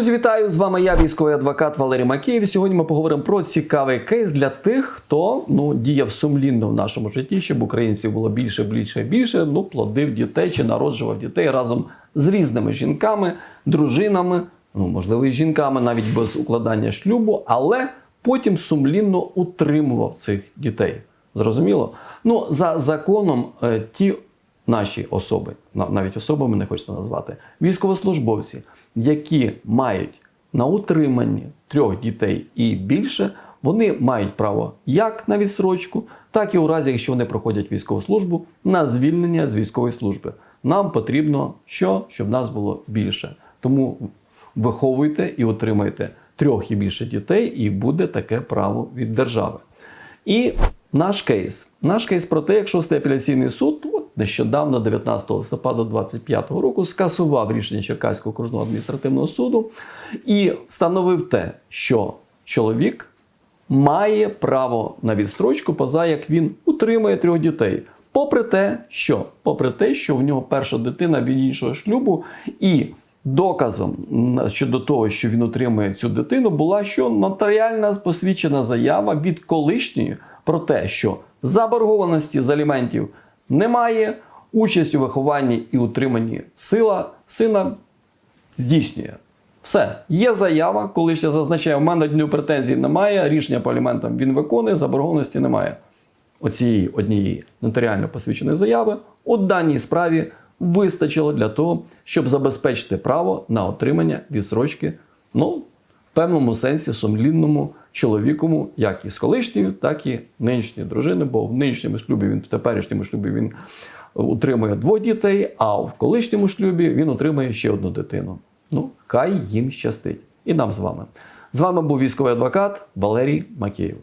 Друзі, вітаю! З вами я, військовий адвокат Валерій Макеєв. Сьогодні ми поговоримо про цікавий кейс для тих, хто ну діяв сумлінно в нашому житті, щоб українців було більше, більше, більше. Ну, плодив дітей чи народжував дітей разом з різними жінками, дружинами, ну можливо, і жінками, навіть без укладання шлюбу, але потім сумлінно утримував цих дітей. Зрозуміло? Ну, за законом, е, ті наші особи, на- навіть особами не хочеться назвати, військовослужбовці, які мають на утриманні трьох дітей і більше, вони мають право як на відсрочку, так і у разі, якщо вони проходять військову службу, на звільнення з військової служби. Нам потрібно що? Щоб нас було більше. Тому виховуйте і утримуйте трьох і більше дітей, і буде таке право від держави. І наш кейс. Наш кейс про те, як шостий апеляційний суд нещодавно, 19 листопада 2025 року, скасував рішення Черкаського окружного адміністративного суду і встановив те, що чоловік має право на відстрочку, поза як він утримує трьох дітей. Попри те, що попри те, що в нього перша дитина від іншого шлюбу, і доказом щодо того, що він утримує цю дитину, була що нотаріальна посвідчена заява від колишньої про те, що заборгованості з аліментів немає, участь у вихованні і утриманні сила сина здійснює. Все, є заява, коли ще зазначає, у мене однієї претензій немає, рішення по аліментам він виконує, заборгованості немає. Оцієї однієї нотаріально посвідченої заяви у даній справі вистачило для того, щоб забезпечити право на отримання відсрочки, ну, в певному сенсі сумлінному чоловікому, як і з колишньою, так і нинішньої дружини, бо в нинішньому шлюбі він в теперішньому шлюбі він утримує двох дітей, а в колишньому шлюбі він утримує ще одну дитину. Ну, хай їм щастить. І нам з вами. З вами був військовий адвокат Валерій Макеєв.